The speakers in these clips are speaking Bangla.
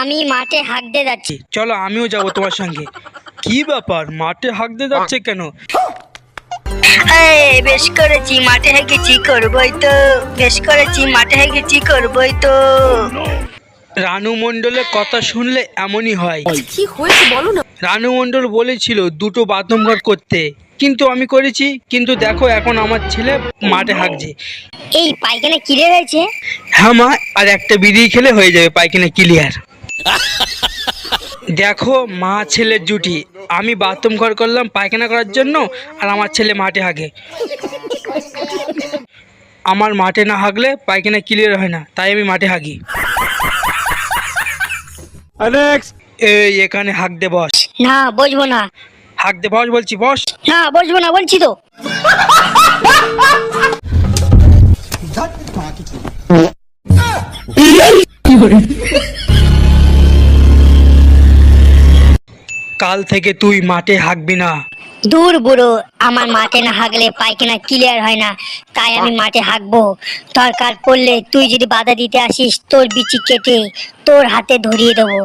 আমি মাঠে হাঁকতে যাচ্ছি। চলো আমিও যাব তোমার সঙ্গে। কি ব্যাপার? মাঠে হাঁকতে যাচ্ছে কেন? এই, বেশ করেছি মাঠে হেঁকেছি করবই তো? বেশ করেছি মাঠে হেঁকেছি করবই তো? রানু মণ্ডলের কথা শুনলে এমনই হয়। কি হয়েছে বলো না? রানু মণ্ডল বলেছিল দুটো বাথরুম ঘর করতে। কিন্তু আমি করেছি কিন্তু দেখো এখন আমার ছেলে মাঠে হাঁকছে। এই পায়খানা কিরে হয়েছে? হ্যাঁ মা আর একটা বিড়ি খেলে হয়ে যাবে পায়খানা ক্লিয়ার দেখো মা ছেলের জুটি আমি বাথরুম ঘর করলাম পায়খানা করার জন্য আর আমার ছেলে মাঠে হাগে। আমার মাঠে না হাগলে পায়খানা ক্লিয়ার হয় না তাই আমি মাঠে হাগি। এই এখানে হাঁক দে বস। না বসবো না। হাঁক দে বস বলছি বস। না বসবো না বলছি তো। কাল থেকে তুই মাঠে হাঁকবি না। দূর বুড়ো আমার মাঠে না হাগলে পায়খানা ক্লিয়ার হয় না। তাই আমি মাঠে হাঁকবো। দরকার পড়লে তুই যদি বাধা দিতে আসিস তোর বিচি কেটে তোর হাতে ধরিয়ে দেবো।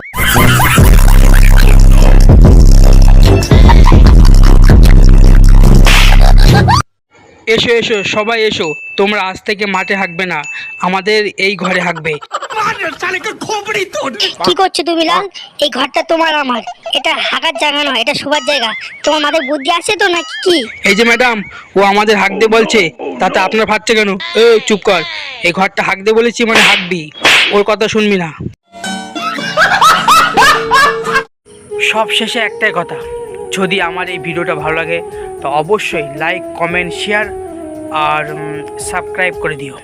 এসো এসো সবাই এসো। তোমরা আজ থেকে মাঠে হাঁকবে না। আমাদের এই ঘরে হাঁকবে। কি করছ তুমি লাল? এই ঘরটা তোমার আমার। এটা হাগার জায়গা নয় এটা শোবার জায়গা। তোমার মাথায় বুদ্ধি আছে তো নাকি কি? এই যে ম্যাডাম ও আমাদের হাঁকতে বলছে তাতে আপনার ফাটছে কেন? এ চুপ কর। এই ঘরটা হাঁকতে বলেছি মানে হাঁকবি। ওর কথা শুনবি না। সব শেষে একটাই কথা। যদি আমার এই ভিডিওটা ভালো লাগে তো অবশ্যই লাইক কমেন্ট শেয়ার আর সাবস্ক্রাইব করে দিও।